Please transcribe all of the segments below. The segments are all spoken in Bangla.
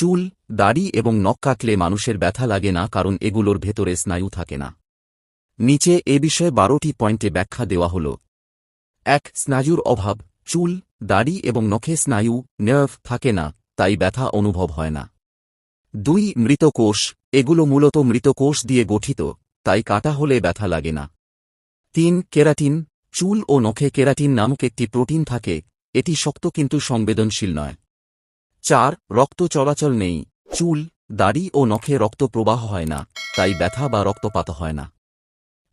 চুল, দাড়ি এবং নখ কাটলে মানুষের ব্যথা লাগে না কারণ এগুলোর ভেতরে স্নায়ু থাকে না। নিচে এ বিষয়ে বারোটি পয়েন্টে ব্যাখ্যা দেওয়া হল। এক, স্নায়ুর অভাব। চুল, দাড়ি এবং নখে স্নায়ু নার্ভ থাকে না, তাই ব্যথা অনুভব হয় না। দুই, মৃতকোষ। এগুলো মূলত মৃতকোষ দিয়ে গঠিত, তাই কাটা হলে ব্যথা লাগে না। তিন, কেরাটিন। চুল ও নখে কেরাটিন নামক একটি প্রোটিন থাকে, এটি শক্ত কিন্তু সংবেদনশীল নয়। চার, রক্ত চলাচল নেই। চুল, দাড়ি ও নখে রক্ত প্রবাহ হয় না, তাই ব্যথা বা রক্তপাত হয় না।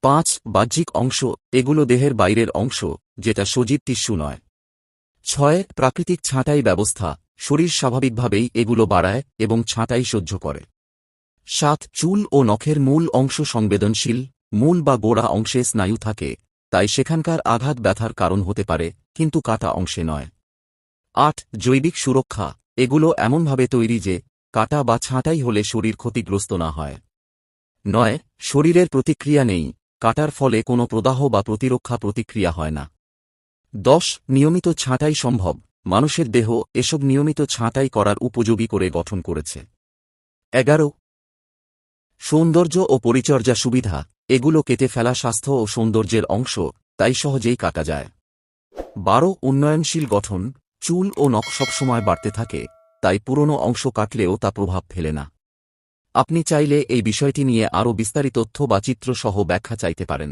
পাঁচ, বাহ্যিক অংশ, এগুলো দেহের বাইরের অংশ, যেটা সজীব টিস্যু নয়। ছয়, প্রাকৃতিক ছাঁটাই ব্যবস্থা, শরীর স্বাভাবিকভাবেই এগুলো বাড়ায় এবং ছাঁটাই সহ্য করে। সাত, চুল ও নখের মূল অংশ সংবেদনশীল, মূল বা গোড়া অংশে স্নায়ু থাকে, তাই সেখানকার আঘাত ব্যথার কারণ হতে পারে, কিন্তু কাটা অংশে নয়। আট, জৈবিক সুরক্ষা এগুলো এমনভাবে তৈরি যে, কাটা বা ছাঁটাই হলে শরীর ক্ষতিগ্রস্ত না হয়। নয়, শরীরের প্রতিক্রিয়া নেই, কাটার ফলে কোনো প্রদাহ বা প্রতিরক্ষা প্রতিক্রিয়া হয় না। দশ, নিয়মিত ছাঁটাই সম্ভব, মানুষের দেহ এসব নিয়মিত ছাঁটাই করার উপযোগী করে গঠন করেছে। এগারো, সৌন্দর্য ও পরিচর্যা সুবিধা, এগুলো কেটে ফেলা স্বাস্থ্য ও সৌন্দর্যের অংশ, তাই সহজেই কাটা যায়। বারো, উন্নয়নশীল গঠন চুল ও নখ সবসময় বাড়তে থাকে, তাই পুরনো অংশ কাটলেও তা প্রভাব ফেলে না। আপনি চাইলে এই বিষয়টি নিয়ে আরও বিস্তারিত তথ্য বা চিত্র সহ ব্যাখ্যা চাইতে পারেন।